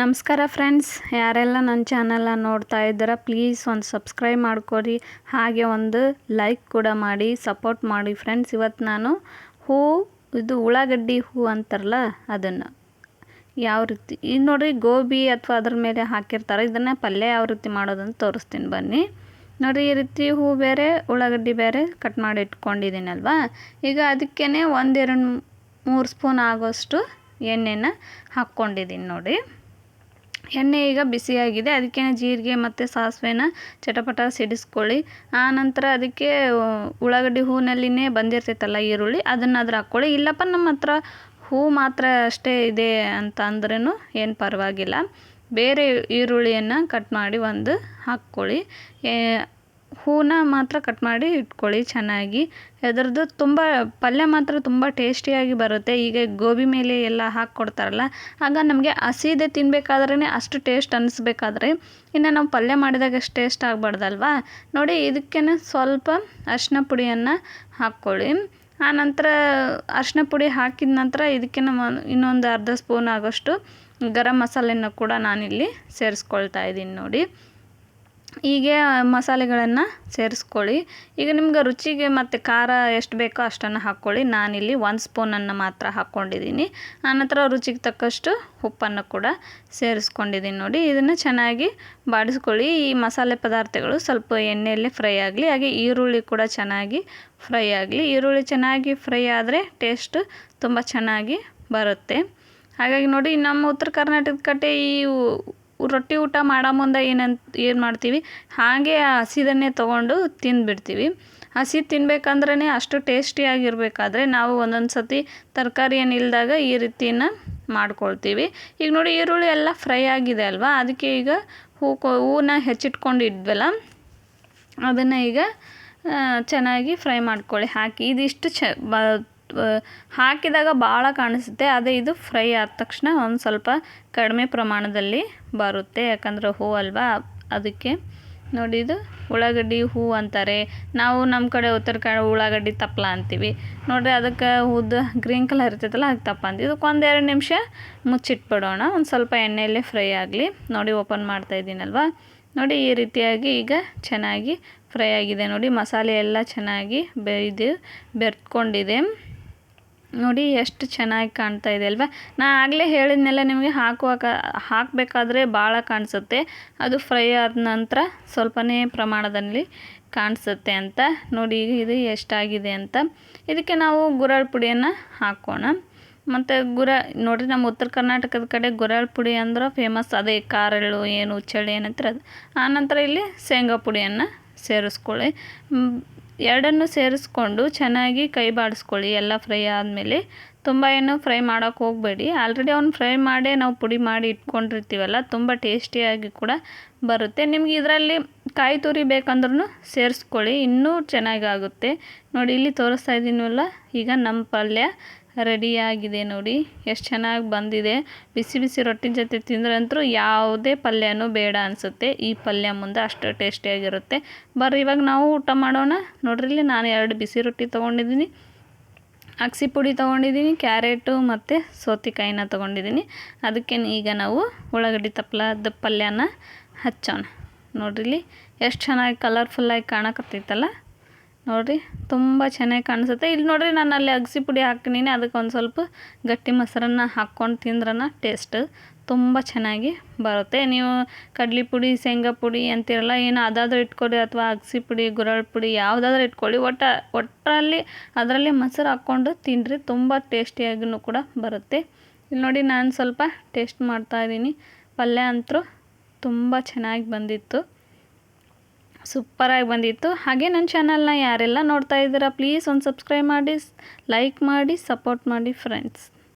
ನಮಸ್ಕಾರ ಫ್ರೆಂಡ್ಸ್, ಯಾರೆಲ್ಲ ನನ್ನ ಚಾನಲ್ನ ನೋಡ್ತಾ ಇದ್ದೀರಾ, ಪ್ಲೀಸ್ ಒಂದು ಸಬ್ಸ್ಕ್ರೈಬ್ ಮಾಡ್ಕೊರಿ ಹಾಗೆ ಒಂದು ಲೈಕ್ ಕೂಡ ಮಾಡಿ, ಸಪೋರ್ಟ್ ಮಾಡಿ ಫ್ರೆಂಡ್ಸ್. ಇವತ್ತು ನಾನು ಹೂ, ಇದು ಉಳ್ಳಾಗಡ್ಡಿ ಹೂ ಅಂತಾರಲ್ಲ, ಅದನ್ನು ಯಾವ ರೀತಿ ಇದು ನೋಡಿರಿ, ಗೋಬಿ ಅಥವಾ ಅದ್ರ ಮೇಲೆ ಹಾಕಿರ್ತಾರೆ, ಇದನ್ನು ಪಲ್ಯ ಯಾವ ರೀತಿ ಮಾಡೋದಂತ ತೋರಿಸ್ತೀನಿ ಬನ್ನಿ. ನೋಡಿ ಈ ರೀತಿ ಹೂ ಬೇರೆ, ಉಳ್ಳಾಗಡ್ಡಿ ಬೇರೆ ಕಟ್ ಮಾಡಿ ಇಟ್ಕೊಂಡಿದ್ದೀನಲ್ವಾ ಈಗ ಅದಕ್ಕೇ ಒಂದೆರಡು ಮೂರು ಸ್ಪೂನ್ ಆಗೋಷ್ಟು ಎಣ್ಣೆನ ಹಾಕ್ಕೊಂಡಿದ್ದೀನಿ ನೋಡಿ ಎಣ್ಣೆ ಈಗ ಬಿಸಿಯಾಗಿದೆ. ಅದಕ್ಕೆ ಜೀರಿಗೆ ಮತ್ತು ಸಾಸಿವೆನ ಚಟಪಟ ಸಿಡಿಸ್ಕೊಳ್ಳಿ. ಆನಂತರ ಅದಕ್ಕೆ ಉಳ್ಳಾಗಡ್ಡಿ ಹೂವಿನಲ್ಲಿನೇ ಬಂದಿರ್ತೈತಲ್ಲ ಈರುಳ್ಳಿ ಅದನ್ನು ಅದ್ರ ಹಾಕ್ಕೊಳ್ಳಿ. ಇಲ್ಲಪ್ಪ ನಮ್ಮ ಹತ್ರ ಹೂ ಮಾತ್ರ ಅಷ್ಟೇ ಇದೆ ಅಂತ ಅಂದ್ರೂ ಏನು ಪರವಾಗಿಲ್ಲ. ಬೇರೆ ಈರುಳ್ಳಿಯನ್ನು ಕಟ್ ಮಾಡಿ ಒಂದು ಹಾಕ್ಕೊಳ್ಳಿ. ಹೂನ ಮಾತ್ರ ಕಟ್ ಮಾಡಿ ಇಟ್ಕೊಳ್ಳಿ ಚೆನ್ನಾಗಿ. ಅದರದ್ದು ತುಂಬ, ಪಲ್ಯ ಮಾತ್ರ ತುಂಬ ಟೇಸ್ಟಿಯಾಗಿ ಬರುತ್ತೆ. ಈಗ ಗೋಬಿ ಮೇಲೆ ಎಲ್ಲ ಹಾಕ್ಕೊಡ್ತಾರಲ್ಲ, ಆಗ ನಮಗೆ ಹಸಿದೆ ತಿನ್ನಬೇಕಾದ್ರೇ ಅಷ್ಟು ಟೇಸ್ಟ್ ಅನ್ನಿಸ್ಬೇಕಾದ್ರೆ ಇನ್ನು ನಾವು ಪಲ್ಯ ಮಾಡಿದಾಗ ಅಷ್ಟು ಟೇಸ್ಟ್ ಆಗಬಾರ್ದಲ್ವಾ? ನೋಡಿ ಇದಕ್ಕೇ ಸ್ವಲ್ಪ ಅರಿಶಿನ ಪುಡಿಯನ್ನು ಹಾಕ್ಕೊಳ್ಳಿ. ಆನಂತರ ಅರಿಶಿನ ಪುಡಿ ಹಾಕಿದ ನಂತರ ಇದಕ್ಕೆ ಇನ್ನೊಂದು ಅರ್ಧ ಸ್ಪೂನ್ ಆಗೋಷ್ಟು ಗರಂ ಮಸಾಲೆನ ಕೂಡ ನಾನಿಲ್ಲಿ ಸೇರಿಸ್ಕೊಳ್ತಾ ಇದ್ದೀನಿ ನೋಡಿ. ಹೀಗೆ ಮಸಾಲೆಗಳನ್ನು ಸೇರಿಸ್ಕೊಳ್ಳಿ. ಈಗ ನಿಮ್ಗೆ ರುಚಿಗೆ ಮತ್ತು ಖಾರ ಎಷ್ಟು ಬೇಕೋ ಅಷ್ಟನ್ನು ಹಾಕ್ಕೊಳ್ಳಿ. ನಾನಿಲ್ಲಿ ಒಂದು ಸ್ಪೂನನ್ನು ಮಾತ್ರ ಹಾಕ್ಕೊಂಡಿದ್ದೀನಿ. ಆನಂತರ ರುಚಿಗೆ ತಕ್ಕಷ್ಟು ಉಪ್ಪನ್ನು ಕೂಡ ಸೇರಿಸ್ಕೊಂಡಿದ್ದೀನಿ ನೋಡಿ. ಇದನ್ನು ಚೆನ್ನಾಗಿ ಬಾಡಿಸ್ಕೊಳ್ಳಿ. ಈ ಮಸಾಲೆ ಪದಾರ್ಥಗಳು ಸ್ವಲ್ಪ ಎಣ್ಣೆಯಲ್ಲಿ ಫ್ರೈ ಆಗಲಿ, ಹಾಗೆ ಈರುಳ್ಳಿ ಕೂಡ ಚೆನ್ನಾಗಿ ಫ್ರೈ ಆಗಲಿ. ಈರುಳ್ಳಿ ಚೆನ್ನಾಗಿ ಫ್ರೈ ಆದರೆ ಟೇಸ್ಟ್ ತುಂಬ ಚೆನ್ನಾಗಿ ಬರುತ್ತೆ. ಹಾಗಾಗಿ ನೋಡಿ, ನಮ್ಮ ಉತ್ತರ ಕರ್ನಾಟಕದ ಕಡೆ ಈ ರೊಟ್ಟಿ ಊಟ ಮಾಡೋ ಮುಂದೆ ಏನಂತ, ಏನು ಮಾಡ್ತೀವಿ? ಹಾಗೆ ಆ ಹಸಿದನ್ನೇ ತೊಗೊಂಡು ತಿಂದುಬಿಡ್ತೀವಿ. ಹಸಿ ತಿನ್ಬೇಕಂದ್ರೇ ಅಷ್ಟು ಟೇಸ್ಟಿಯಾಗಿರಬೇಕಾದ್ರೆ ನಾವು ಒಂದೊಂದು ಸತಿ ತರಕಾರಿ ಏನಿಲ್ಲದಾಗ ಈ ರೀತಿನ ಮಾಡ್ಕೊಳ್ತೀವಿ. ಈಗ ನೋಡಿ ಈರುಳ್ಳಿ ಎಲ್ಲ ಫ್ರೈ ಆಗಿದೆ ಅಲ್ವಾ? ಅದಕ್ಕೆ ಈಗ ಹೂ ಹೂನ ಹೆಚ್ಚಿಟ್ಕೊಂಡಿದ್ವಲ್ಲ? ಅದನ್ನು ಈಗ ಚೆನ್ನಾಗಿ ಫ್ರೈ ಮಾಡ್ಕೊಳ್ಳಿ. ಹಾಕಿ, ಇದಿಷ್ಟು ಚ, ಬ ಹಾಕಿದಾಗ ಭಾಳ ಕಾಣಿಸುತ್ತೆ ಅದೇ ಇದು ಫ್ರೈ ಆದ ತಕ್ಷಣ ಒಂದು ಸ್ವಲ್ಪ ಕಡಿಮೆ ಪ್ರಮಾಣದಲ್ಲಿ ಬರುತ್ತೆ, ಯಾಕಂದರೆ ಹೂ ಅಲ್ವಾ? ಅದಕ್ಕೆ ನೋಡಿ ಇದು ಉಳ್ಳಾಗಡ್ಡಿ ಹೂ ಅಂತಾರೆ. ನಾವು ನಮ್ಮ ಕಡೆ ಉತ್ತರ ಕಡೆ ಉಳ್ಳಾಗಡ್ಡಿ ತಪ್ಪಲ ಅಂತೀವಿ. ನೋಡಿರಿ ಅದಕ್ಕೆ ಉದ್ದ ಗ್ರೀನ್ ಕಲರ್ ಇರ್ತೈತಲ್ಲ ಅದಕ್ಕೆ ತಪ್ಪ ಅಂತ ಇದಕ್ಕೆ ಒಂದೆರಡು ನಿಮಿಷ ಮುಚ್ಚಿಟ್ಬಿಡೋಣ. ಒಂದು ಸ್ವಲ್ಪ ಎಣ್ಣೆಯಲ್ಲೇ ಫ್ರೈ ಆಗಲಿ. ನೋಡಿ ಓಪನ್ ಮಾಡ್ತಾ ಇದ್ದೀನಲ್ವ? ನೋಡಿ ಈ ರೀತಿಯಾಗಿ ಈಗ ಚೆನ್ನಾಗಿ ಫ್ರೈ ಆಗಿದೆ. ನೋಡಿ ಮಸಾಲೆ ಎಲ್ಲ ಚೆನ್ನಾಗಿ ಬೇಯ್ದು ಬೆರ್ತ್ಕೊಂಡಿದೆ ನೋಡಿ ಎಷ್ಟು ಚೆನ್ನಾಗಿ ಕಾಣ್ತಾ ಇದೆ ಅಲ್ವಾ? ನಾ ಆಗಲೇ ಹೇಳಿದ್ನೆಲ್ಲ ನಿಮಗೆ ಹಾಕುವಾಗ, ಹಾಕಬೇಕಾದ್ರೆ ಭಾಳ ಕಾಣಿಸುತ್ತೆ. ಅದು ಫ್ರೈ ಆದ ನಂತರ ಸ್ವಲ್ಪನೇ ಪ್ರಮಾಣದಲ್ಲಿ ಕಾಣಿಸುತ್ತೆ ಅಂತ. ನೋಡಿ ಇದು ಎಷ್ಟಾಗಿದೆ ಅಂತ. ಇದಕ್ಕೆ ನಾವು ಗುರಾಳ್ ಪುಡಿಯನ್ನು ಹಾಕೋಣ. ಮತ್ತು ಗುರ, ನೋಡಿರಿ ನಮ್ಮ ಉತ್ತರ ಕರ್ನಾಟಕದ ಕಡೆ ಗುರಾಳ್ ಪುಡಿ ಅಂದ್ರೆ ಫೇಮಸ್ ಅದೇ ಕಾರಳು ಏನು ಚಳಿ ಏನಂತಾರೆ ಅದು. ಆನಂತರ ಇಲ್ಲಿ ಶೇಂಗಾ ಪುಡಿಯನ್ನು ಸೇರಿಸ್ಕೊಳ್ಳಿ. ಎರಡನ್ನು ಸೇರಿಸ್ಕೊಂಡು ಚೆನ್ನಾಗಿ ಕೈ ಬಾಡಿಸ್ಕೊಳ್ಳಿ, ಎಲ್ಲ ಫ್ರೈ ಆದಮೇಲೆ. ತುಂಬ ಏನು ಫ್ರೈ ಮಾಡೋಕ್ಕೆ ಹೋಗಬೇಡಿ. ಆಲ್ರೆಡಿ ಅವ್ನು ಫ್ರೈ ಮಾಡೇ ನಾವು ಪುಡಿ ಮಾಡಿ ಇಟ್ಕೊಂಡಿರ್ತೀವಲ್ಲ, ತುಂಬ ಟೇಸ್ಟಿಯಾಗಿ ಕೂಡ ಬರುತ್ತೆ. ನಿಮ್ಗೆ ಇದರಲ್ಲಿ ಕಾಯಿ ತುರಿ ಬೇಕಂದ್ರೂ ಸೇರಿಸ್ಕೊಳ್ಳಿ, ಇನ್ನೂ ಚೆನ್ನಾಗಾಗುತ್ತೆ. ನೋಡಿ, ಇಲ್ಲಿ ತೋರಿಸ್ತಾ ಇದ್ದೀನಲ್ಲ, ಈಗ ನಮ್ಮ ಪಲ್ಯ. ರೆಡಿಯಾಗಿದೆ ನೋಡಿ. ಎಷ್ಟು ಚೆನ್ನಾಗಿ ಬಂದಿದೆ. ಬಿಸಿ ಬಿಸಿ ರೊಟ್ಟಿ ಜೊತೆ ತಿಂದ್ರಂತೂ ಯಾವುದೇ ಪಲ್ಯನೂ ಬೇಡ ಅನಿಸುತ್ತೆ. ಈ ಪಲ್ಯ ಮುಂದೆ ಅಷ್ಟು ಟೇಸ್ಟಿಯಾಗಿರುತ್ತೆ. ಬರ್ರಿ, ಇವಾಗ ನಾವು ಊಟ ಮಾಡೋಣ. ನೋಡ್ರಿ ನಾನು ಎರಡು ಬಿಸಿ ರೊಟ್ಟಿ ತೊಗೊಂಡಿದ್ದೀನಿ. ಅಕ್ಸಿ ಪುಡಿ ತೊಗೊಂಡಿದ್ದೀನಿ, ಕ್ಯಾರೆಟು ಮತ್ತು ಸೋತಿಕಾಯಿನ ತೊಗೊಂಡಿದ್ದೀನಿ. ಅದಕ್ಕೆ ಈಗ ನಾವು ಉಳ್ಳಾಗಡ್ಡಿ ತಪ್ಪಲದ ಪಲ್ಯನ ಹಚ್ಚೋಣ. ನೋಡ್ರಿ ಎಷ್ಟು ಚೆನ್ನಾಗಿ ಕಲರ್ಫುಲ್ಲಾಗಿ ಕಾಣಕತ್ತೈತಲ್ಲ. ನೋಡಿರಿ, ತುಂಬ ಚೆನ್ನಾಗಿ ಕಾಣಿಸುತ್ತೆ. ಇಲ್ಲಿ ನೋಡಿರಿ ನಾನು ಅಲ್ಲಿ ಅಗಸಿ ಪುಡಿ ಹಾಕಿನಿ ಅದಕ್ಕೆ ಒಂದು ಸ್ವಲ್ಪ ಗಟ್ಟಿ ಮೊಸರನ್ನ ಹಾಕ್ಕೊಂಡು ತಿಂದ್ರನ ಟೇಸ್ಟ್ ತುಂಬ ಚೆನ್ನಾಗಿ ಬರುತ್ತೆ. ನೀವು ಕಡ್ಲೆ ಪುಡಿ, ಶೇಂಗಾ ಪುಡಿ ಅಂತಿರಲ್ಲ, ಏನು ಅದಾದರೂ ಇಟ್ಕೊಳ್ಳಿ ಅಥವಾ ಅಗಸಿ ಪುಡಿ ಗುರಳ್ ಪುಡಿ ಯಾವುದಾದ್ರೂ ಇಟ್ಕೊಳ್ಳಿ. ಒಟ್ಟ ಒಟ್ಟರಲ್ಲಿ ಅದರಲ್ಲಿ ಮೊಸರು ಹಾಕ್ಕೊಂಡು ತಿನ್ನಿರಿ ತುಂಬ ಟೇಸ್ಟಿಯಾಗಿಯೂ ಕೂಡ ಬರುತ್ತೆ. ಇಲ್ಲಿ ನೋಡಿ ನಾನು ಸ್ವಲ್ಪ ಟೇಸ್ಟ್ ಮಾಡ್ತಾಯಿದ್ದೀನಿ ಪಲ್ಯ ಅಂತೂ ತುಂಬ ಚೆನ್ನಾಗಿ ಬಂದಿತ್ತು. ಸೂಪರಾಗಿ ಬಂದಿತ್ತು. ಹಾಗೆ ನನ್ನ ಚಾನಲ್ನ ಯಾರೆಲ್ಲ ನೋಡ್ತಾ ಇದ್ದೀರಾ, ಪ್ಲೀಸ್ ಒಂದು ಸಬ್ಸ್ಕ್ರೈಬ್ ಮಾಡಿ, ಲೈಕ್ ಮಾಡಿ, ಸಪೋರ್ಟ್ ಮಾಡಿ ಫ್ರೆಂಡ್ಸ್